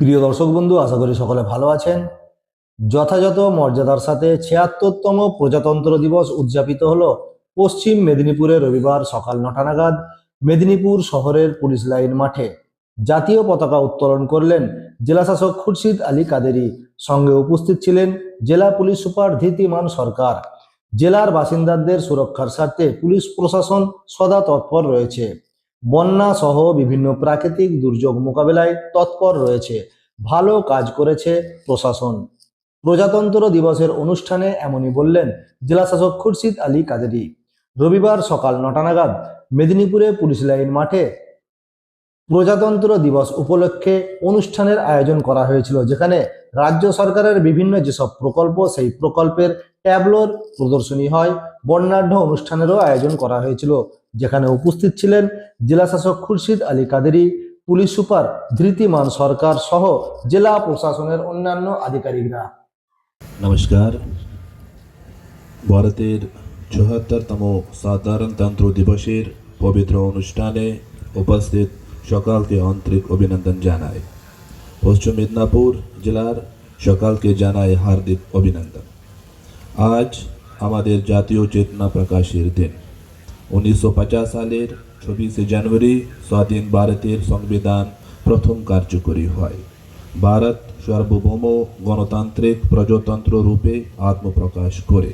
প্রিয় দর্শক বন্ধু, আশা করি সকলে ভালো আছেন। যথাযথ মর্যাদার সাথে ছিয়াত্তরতম প্রজাতন্ত্র দিবস উদযাপিত হল পশ্চিম মেদিনীপুরে রবিবার সকাল নটা নাগাদ মেদিনীপুর শহরের পুলিশ লাইন মাঠে। জাতীয় পতাকা উত্তোলন করলেন জেলাশাসক খুরশিদ আলী কাদেরি। সঙ্গে উপস্থিত ছিলেন জেলা পুলিশ সুপার ধীতিমান সরকার। জেলার বাসিন্দাদের সুরক্ষার স্বার্থে পুলিশ প্রশাসন সদা তৎপর রয়েছে। বন্যা সহ বিভিন্ন প্রাকৃতিক দুর্যোগ মোকাবেলায় তৎপর রয়েছে। ভালো কাজ করেছে প্রশাসন। প্রজাতন্ত্র দিবসের অনুষ্ঠানে এমনই বললেন জেলাশাসক খুরশিদ আলী কাদেরি। রবিবার সকাল নটা নাগাদ মেদিনীপুরে পুলিশ লাইন মাঠে প্রজাতন্ত্র দিবস উপলক্ষে অনুষ্ঠানের আয়োজন করা হয়েছিল, যেখানে রাজ্য সরকারের বিভিন্ন যেসব প্রকল্প, সেই প্রকল্পের ট্যাবলোর প্রদর্শনী হয়। বর্ণাঢ্য অনুষ্ঠানেরও আয়োজন করা হয়েছিল। যেখানে উপস্থিত ছিলেন জেলাশাসক খুরশিদ আলী কাদেরি, পুলিশ সুপার ধৃতিমান সরকার সহ জেলা প্রশাসনের অন্যান্য আধিকারিকরা। নমস্কার। ভারতের চুয়াত্তরতম সাধারণতন্ত্র দিবসের পবিত্র অনুষ্ঠানে উপস্থিত সকালকে আন্তরিক অভিনন্দন জানায় পশ্চিম মেদিনীপুর জেলার সকালকে জানায় হার্দিক অভিনন্দন। আজ আমাদের জাতীয় চেতনা প্রকাশের দিন। উনিশশো সালের চব্বিশে জানুয়ারি স্বাধীন ভারতের সংবিধান প্রথম কার্যকরী হয়। ভারত সার্বভৌম গণতান্ত্রিক প্রজাতন্ত্র রূপে আত্মপ্রকাশ করে।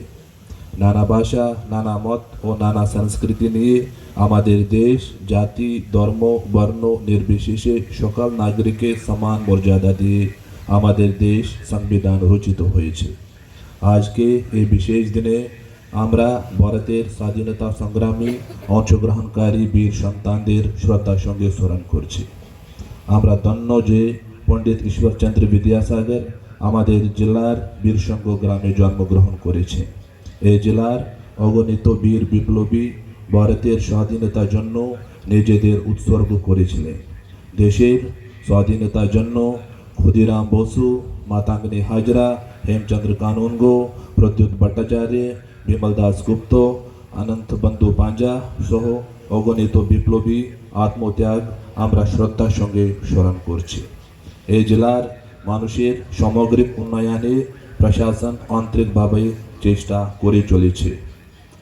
নানা ভাষা, নানা মত ও নানা সংস্কৃতি নিয়ে আমাদের দেশ জাতি, ধর্ম, বর্ণ নির্বিশেষে সকল নাগরিকের সমান মর্যাদা দিয়ে আমাদের দেশ সংবিধান রচিত হয়েছে। আজকে এই বিশেষ দিনে আমরা ভারতের স্বাধীনতা সংগ্রামী, অংশগ্রহণকারী বীর সন্তানদের শ্রদ্ধার সঙ্গে স্মরণ করছি। আমরা ধন্য যে পণ্ডিত ঈশ্বরচন্দ্র বিদ্যাসাগর আমাদের জেলার বীরসঙ্গ গ্রামে জন্মগ্রহণ করেছে। এই জেলার অগণিত বীর বিপ্লবী ভারতের স্বাধীনতার জন্য নিজেদের উৎসর্গ করেছিলেন। দেশের স্বাধীনতার জন্য ক্ষুদিরাম বসু মাতাঙ্গনি হাজরা কানুনগো, প্রদ্যুৎ ভট্টাচার্য, বিমল দাস গুপ্ত, অনন্ত বন্ধু পাঞ্জা সহ অগণিত বিপ্লবী আত্মত্যাগ আমরা শ্রদ্ধার সঙ্গে স্মরণ করছি। এই জেলার মানুষের সামগ্রিক উন্নয়নে প্রশাসন আন্তরিকভাবে চেষ্টা করে চলেছে।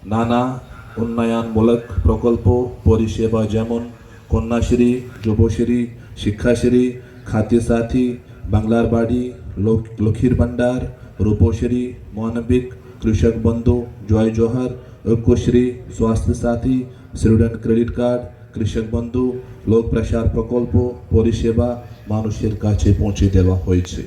নানা উন্নয়নমূলক প্রকল্প, পরিষেবা যেমন কন্যাশ্রী, যুবশ্রী, শিক্ষাশ্রী, খাদ্যসাথী, বাংলার বাড়ি লোক- লক্ষ্মীর ভাণ্ডার, রূপশ্রী মানবিক কৃষক বন্ধু, জয় জোহার, ঐক্যশ্রী, স্বাস্থ্য সাথী স্টুডেন্ট ক্রেডিট কার্ড কৃষক বন্ধু, লোক প্রসার প্রকল্প, পরিষেবা, মানুষের কাছে পৌঁছে দেওয়া হয়েছে।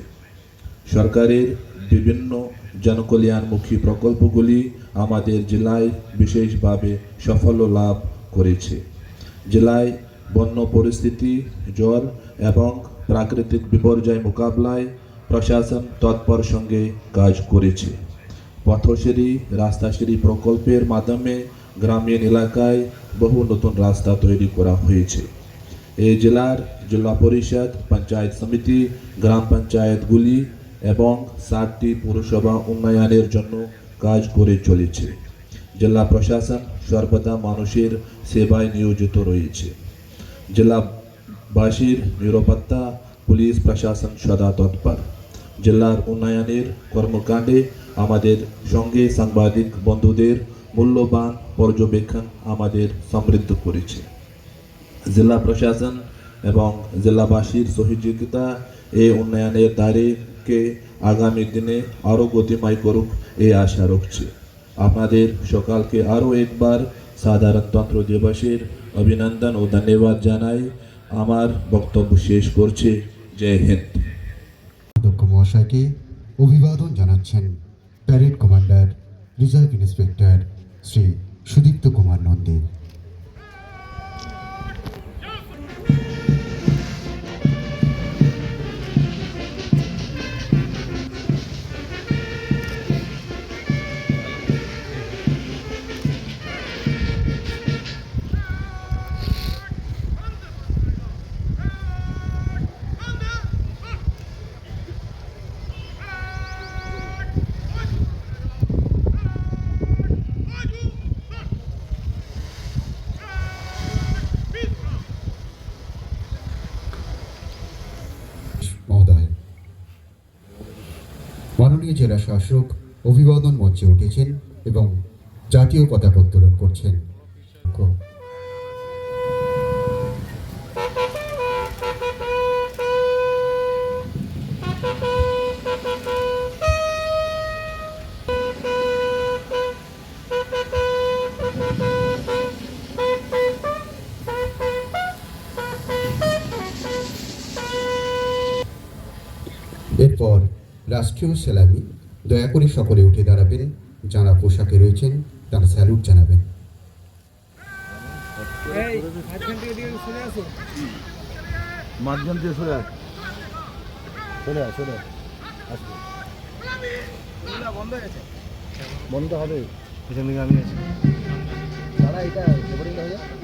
সরকারের বিভিন্ন জনকল্যাণমুখী প্রকল্পগুলি আমাদের জেলায় বিশেষভাবে সাফল্য লাভ করেছে। জেলায় বন্য পরিস্থিতি, জ্বর এবং প্রাকৃতিক বিপর্যয় মোকাবিলায় প্রশাসন তৎপর সঙ্গে কাজ করেছে। পথশ্রী রাস্তাশ্রী প্রকল্পের মাধ্যমে গ্রামীণ এলাকায় বহু নতুন রাস্তা তৈরি করা হয়েছে। এই জেলার জেলা পরিষদ, পঞ্চায়েত সমিতি, গ্রাম পঞ্চায়েতগুলি এবং সাতটি পৌরসভা উন্নয়নের জন্য কাজ করে চলেছে। জেলা প্রশাসন সর্বদা মানুষের সেবায় নিয়োজিত রয়েছে। জেলাবাসীর নিরাপত্তা, পুলিশ প্রশাসন সদা তৎপর। জেলার উন্নয়নের কর্মকাণ্ডে আমাদের সঙ্গে সাংবাদিক বন্ধুদের মূল্যবান পর্যবেক্ষণ আমাদের সমৃদ্ধ করেছে। জেলা প্রশাসন এবং জেলাবাসীর সহযোগিতা এই উন্নয়নের দ্বারেকে আগামী দিনে আরও গতিময় করুক এই আশা রাখছি আপনাদের সকালকে আরও একবার সাধারণতন্ত্র দিবসের অভিনন্দন ও ধন্যবাদ জানাই। আমার বক্তব্য শেষ করছি। জয় হিন্দ। মহাশয়কে অভিবাদন জানাচ্ছেন parade commander reserve inspector Shri Sudipta Kumar Nandi. মাননীয় জেলা শাসক অভিবাদন মঞ্চে উঠেছেন এবং জাতীয় পতাকা উত্তোলন করছেন। সেলামি দয়া করে সকলে উঠে দাঁড়াবেন যারা পোশাকে রয়েছেন তারা স্যালুট জানাবেন। এই মাঝখান দিয়ে আসো। সরে আস আসবে। বন্ধ বন্ধ হবে। পিছন দিকে আমি আছি। দাদা এটা হয়ে যায়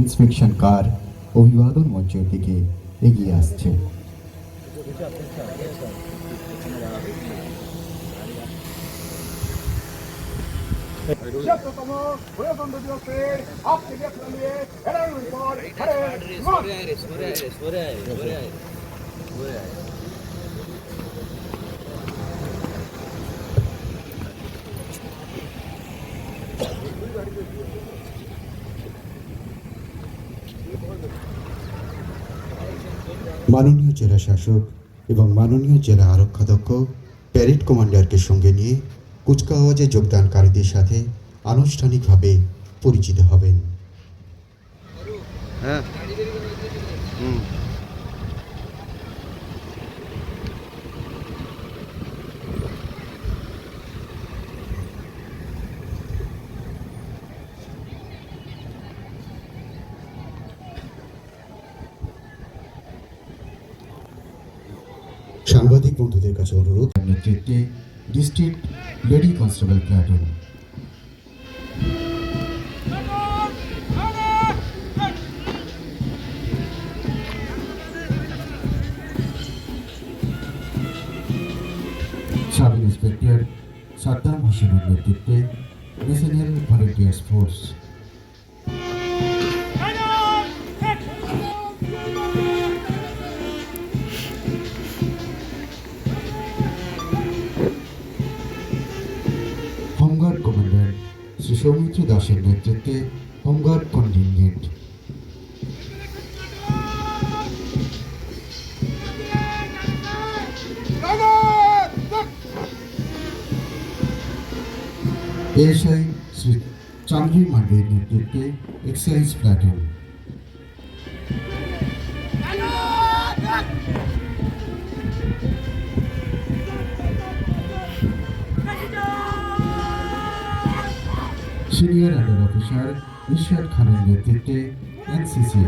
ইন্সপেকশন কার অভিবাদন মঞ্চের দিকে এগিয়ে আসছে সপ্ততম প্রজাতন্ত্র দিবসের আপনি দেখলেন এর পর মাননীয় জেলা শাসক এবং মাননীয় জেলা আরক্ষাধ্যক্ষ প্যারেড কমান্ডারকে সঙ্গে নিয়ে কুচকাওয়াজে যোগদানকারীদের সাথে আনুষ্ঠানিকভাবে পরিচিত হবেন। সাংবাদিক বন্ধুদের কাছে অনুরোধ। নেতৃত্বে district lady constable platoon. Soumitra দাসের নেতৃত্বে home guard contingent. ASI Shri Chandri মান্ডের নেতৃত্বে এক্সাইজ প্ল্যাটুন অফিসার ইশরাত খানের নেতৃত্বে এনসিসি।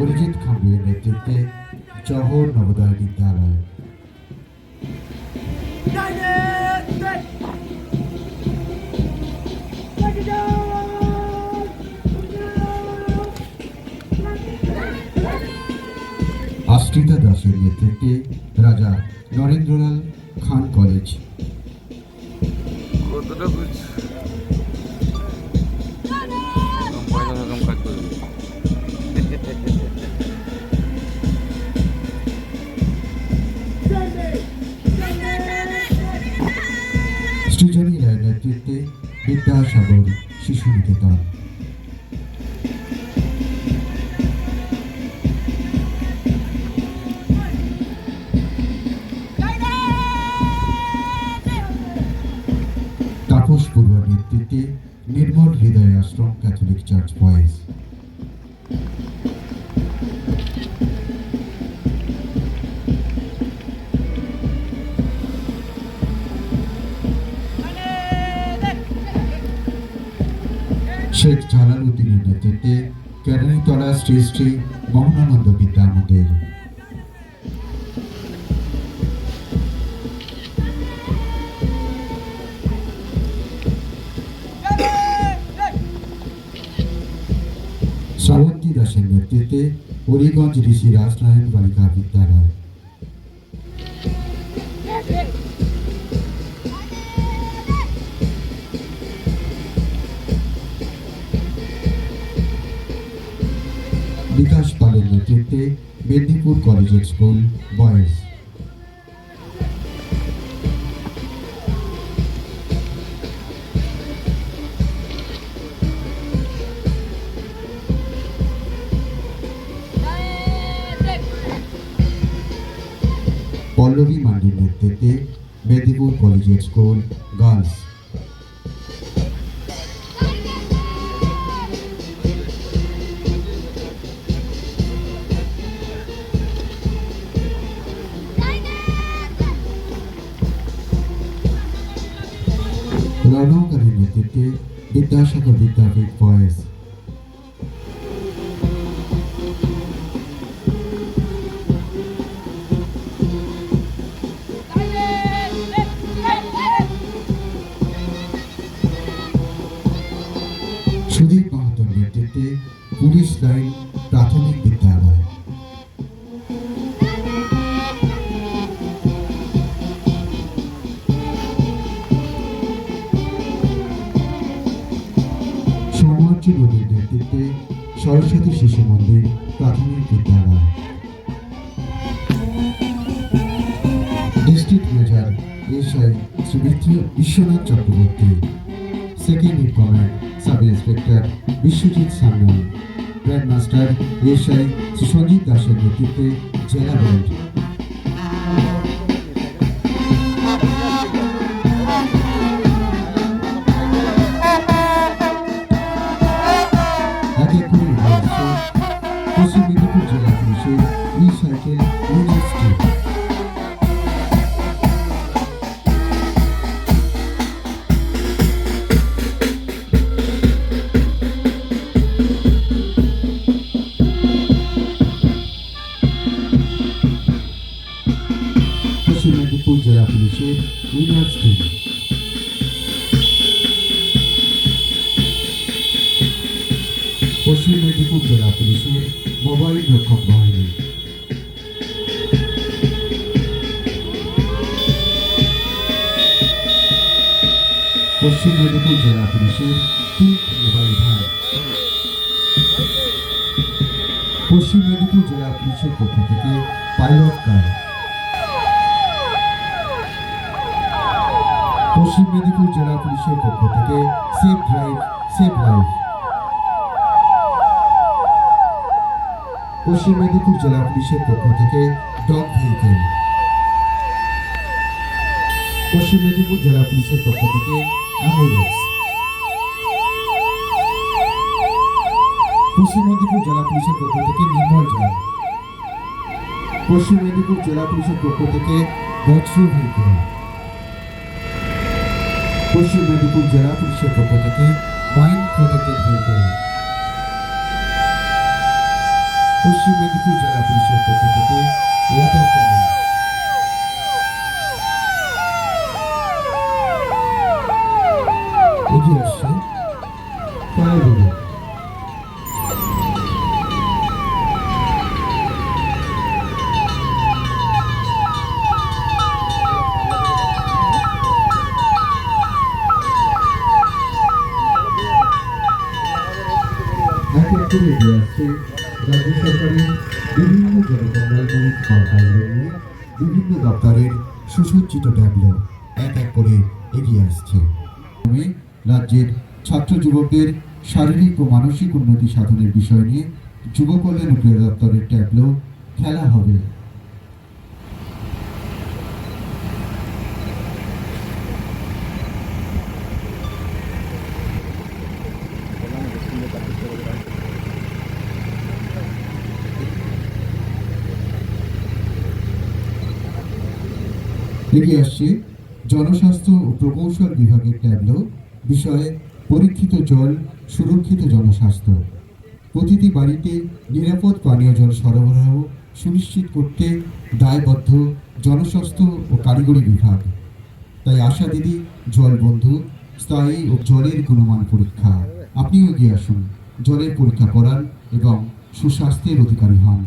অরিজিৎ খাম্বির নেতৃত্বে জহর নবোদয় বিদ্যালয়। বিদ্যাসাগর শিশু শ্রী শ্রী মহানন্দ বিদ্যা মন্দির শ্রাবন্তী দাসের নেতৃত্বে হরিগঞ্জ ঋষি রাজনারায়ণ বালিকা বিদ্যালয়। মেদিনীপুর কলেজের স্কুল বয়েজ। পল্লবী মান্ডির নেতৃত্বে মেদিনীপুর কলেজের স্কুল গার্লস। পুলিশ লাইন প্রাথমিক মেদিনীপুর জেলা পুলিশের মোবাইল ভ্যান পশ্চিম মেদিনীপুর জেলা পুলিশের পক্ষ থেকে পাইলট কার পশ্চিম মেদিনীপুর জেলা পুলিশের পক্ষ থেকে সেফ ড্রাইভ সেফ লাইফ পশ্চিম মেদিনীপুর জেলা পুলিশের পক্ষ থেকে ডগ ভেহিকেল। পশ্চিম মেদিনীপুর জেলা পুলিশের পক্ষ থেকে পশ্চিম মেদিনীপুর জেলা পুলিশের পক্ষ থেকে নির্মল জল পশ্চিম মেদিনীপুর জেলা পুলিশের পক্ষ থেকে বজ্র ভেহিকেল পশ্চিম মেদিনীপুর জেলা পুলিশের পক্ষ থেকে মাইন্ড প্রোটেক্টেড ভেহিকেল পশ্চিম মেদিনীপুর জেলা পুলিশের পক্ষ থেকে ওয়াটার এগিয়ে আসছে। করে এগিয়ে আসছে সরকারের বিভিন্ন নিয়ে বিভিন্ন দপ্তরের সুসজ্জিত ট্যাবলো এক এক করে এগিয়ে আসছে। রাজ্যের ছাত্র যুবকদের শারীরিক ও মানসিক উন্নতি সাধনের বিষয় নিয়ে যুব কল্যাণ দপ্তরের ট্যাবলো খেলা হবে। এগিয়ে আসছে জনস্বাস্থ্য ও প্রকৌশল বিভাগের ট্যাবলো। বিষয়ে পরীক্ষিত জল, সুরক্ষিত জনস্বাস্থ্য। প্রতিটি বাড়িতে নিরাপদ পানীয় জল সরবরাহ সুনিশ্চিত করতে দায়বদ্ধ জনস্বাস্থ্য ও কারিগরি বিভাগ। তাই আশা দিদি, জল বন্ধু, স্থায়ী ও জলের গুণমান পরীক্ষা। আপনিও এগিয়ে আসুন, জলের পরীক্ষা করান এবং সুস্বাস্থ্যের অধিকারী হন।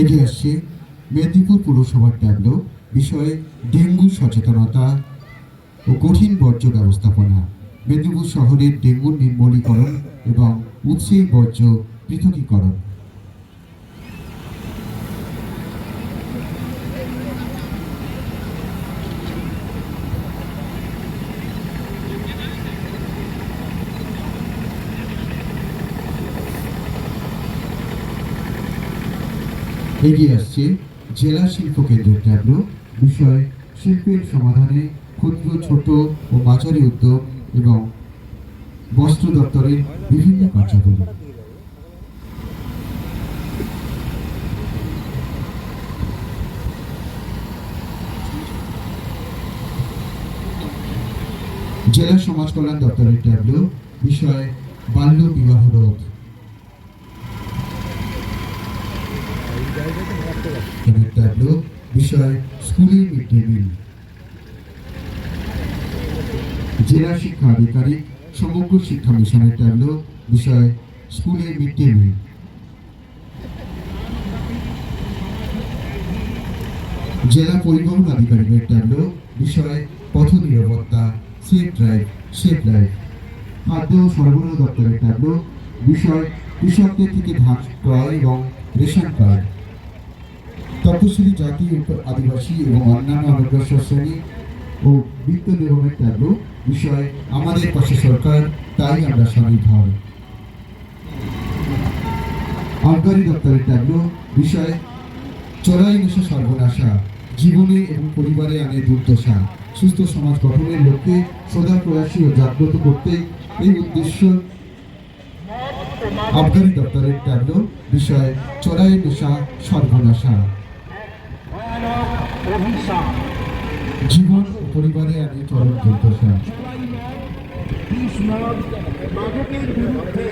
এগিয়ে আসছে মেদিনীপুর পুরসভার ট্যাবলো, বিষয়ে ডেঙ্গু সচেতনতা ও কঠিন বর্জ্য ব্যবস্থাপনা। মেদিনীপুর শহরের ডেঙ্গুর নির্মূলীকরণ এবং উৎসেই বর্জ্য পৃথকীকরণ। এগিয়ে আসছে জেলা শিল্প কেন্দ্রের ট্যাবলো বিষয় শিল্পের সমাধানে ক্ষুদ্র, ছোট ও মাঝারি উদ্যোগ এবং বস্ত্র দপ্তরের বিভিন্ন কার্যাবলী। জেলা সমাজ কল্যাণ দপ্তরের ট্যাবলো বিষয় বাল্য বিবাহ রোধ এখানে ট্যাবলো বিষয় স্কুলের মিড ডে মিল জেলা শিক্ষা আধিকারিক, সমগ্র শিক্ষা মিশনের ট্যাবলো বিষয় স্কুলের মিড ডে মিল জেলা পরিবহন আধিকারিকের ট্যাবলো বিষয় পথ নিরাপত্তা সেফ ড্রাইভ সেফ লাইফ খাদ্য সরবরাহ দপ্তরের ট্যাবলো বিষয় কৃষকদের থেকে ধান ক্রয় এবং রেশন কার্ড। তপশিলি জাতি আদিবাসী এবং অন্যান্য অনগ্রসর শ্রেণি ও বৃত্ত নিগমের ট্যাবলো বিষয় আমাদের পাশে সরকার, তাই আমরা স্বনির্ভর আবগারি দপ্তরের ট্যাবলো বিষয় চড়াই নেশা সর্বনাশা, জীবনে এবং পরিবারে আনে দুর্দশা, সুস্থ সমাজ গঠনের লক্ষ্যে সদা প্রয়াসী ও জাগ্রত করতে এই উদ্দেশ্য আবগারি দপ্তরের ট্যাবলো বিষয় চড়াই নেশা সর্বনাশা। জীবন ও পরিবারে আমি চরম দুর্দশা মাদকের বিরুদ্ধে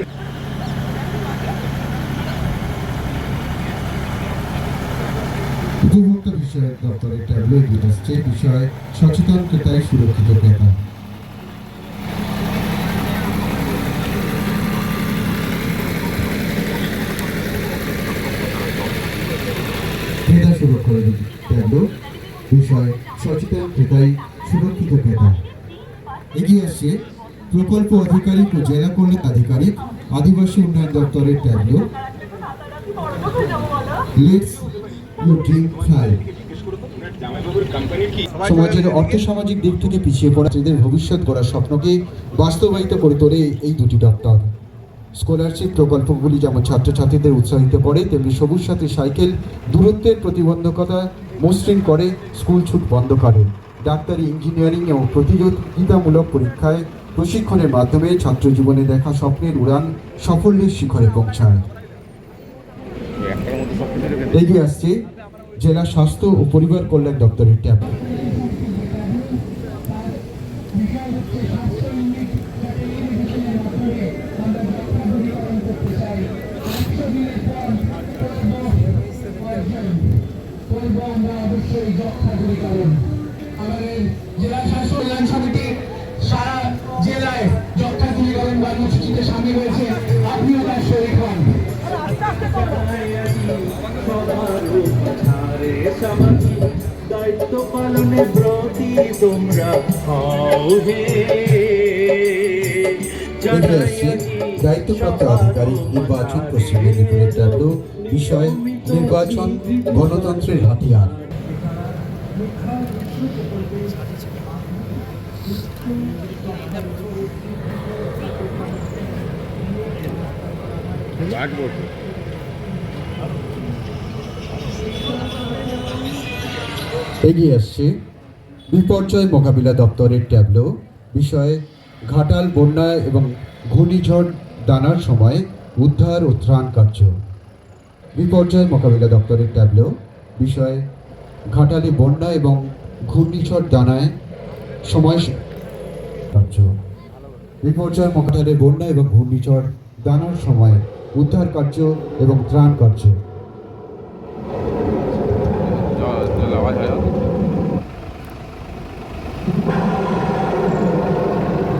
উপভোক্তা বিষয়ক বিষয় সচেতন ক্রেতায় সুরক্ষিত ক্রেতা সুরক্ষা ট্যাবলো বিষয় সচেতন ক্রেতাই সুরক্ষিত ক্রেতা। এগিয়ে আসছে প্রকল্প আধিকারিক ও জেলা কল্যাণ আধিকারিক আদিবাসী উন্নয়ন দপ্তরের ট্যাবলো। সমাজের অর্থসামাজিক দিক থেকে পিছিয়ে পড়া ছাত্রীদের ভবিষ্যৎ গড়ার স্বপ্নকে বাস্তবায়িত করে তোলে এই দুটি দপ্তর। স্কলারশিপ প্রকল্পগুলি যেমন ছাত্রছাত্রীদের উৎসাহিত করে, তেমনি সবুজ সাথী সাইকেল দূরত্বের প্রতিবন্ধকতা মসৃণ করে, স্কুল ছুট বন্ধ করে। ডাক্তারি ইঞ্জিনিয়ারিং এবং প্রতিযোগিতামূলক পরীক্ষায় প্রশিক্ষণের মাধ্যমে ছাত্র জীবনে দেখা স্বপ্নের উড়ান সাফল্যের শিখরে পৌঁছায়। এগিয়ে আসছে জেলা স্বাস্থ্য ও পরিবার কল্যাণ দপ্তরের ট্যাব। দায়িত্ব পালনে ব্রতী তোমরা হও হে। দায়িত্বপ্রাপ্ত আধিকারিক নির্বাচন পশ্চিম মেদিনীপুরের ট্যাবলো বিষয় নির্বাচন গণতন্ত্রের হাতিয়ার। এগিয়ে আসছে বিপর্যয় মোকাবিলা দপ্তরের ট্যাবলো। বিষয়ে ঘাটাল, বন্যা এবং ঘূর্ণিঝড় দানার সময় উদ্ধার ও ত্রাণ কার্য। বিপর্যয় মোকাবিলা দপ্তরের ট্যাবলো। বিষয়ে ঘাটালে বন্যা এবং ঘূর্ণিঝড় দানায় সময় কার্য। বিপর্যয় মোকাবিলা বন্যা এবং ঘূর্ণিঝড় দানার সময় উদ্ধার কার্য এবং ত্রাণ কার্য।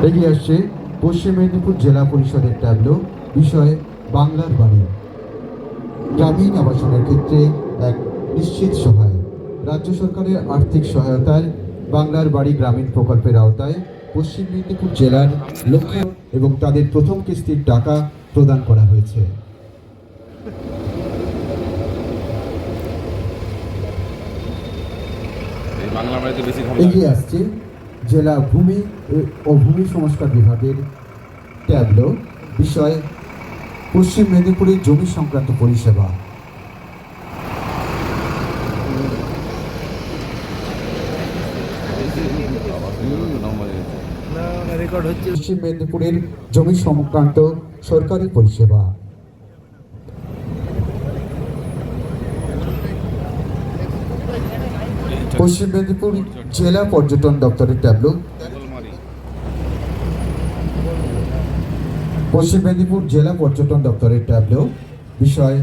এগিয়ে আসছে পশ্চিম মেদিনীপুর জেলা পরিষদের ট্যাবলো বিষয় বাংলার বাড়ি গ্রামীণ আবাসনের ক্ষেত্রে এক নিশ্চিত সহায়। রাজ্য সরকারের আর্থিক সহায়তায় বাংলার বাড়ি গ্রামীণ প্রকল্পের আওতায় পশ্চিম মেদিনীপুর জেলার লক্ষ্য এবং তাদের প্রথম কিস্তির টাকা প্রদান করা হয়েছে। এগিয়ে আসছে জেলা ভূমি ও ভূমি সংস্কার বিভাগের ট্যাবলো বিষয় পশ্চিম মেদিনীপুরের জমি সংক্রান্ত পরিষেবা। পশ্চিম মেদিনীপুরের জমি সংক্রান্ত সরকারি পরিষেবা। পশ্চিম মেদিনীপুর জেলা পর্যটন দপ্তরের ট্যাবলো। পশ্চিম মেদিনীপুর জেলা পর্যটন দপ্তরের ট্যাবলো। বিষয়,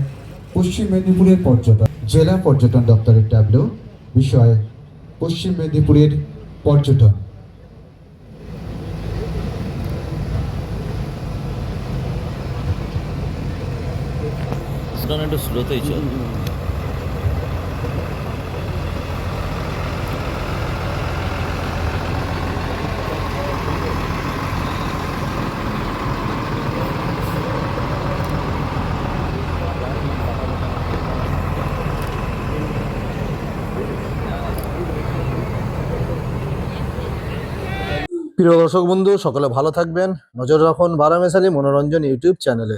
পশ্চিম মেদিনীপুরের পর্যটন, জেলা পর্যটন দপ্তরের ট্যাবলো। বিষয়, পশ্চিম মেদিনীপুরের পর্যটন। একটু স্লোতেই চল। প্রিয় দর্শক বন্ধু সকলে ভালো থাকবেন। নজর রাখুন বারামেশালী মনোরঞ্জন ইউটিউব চ্যানেলে।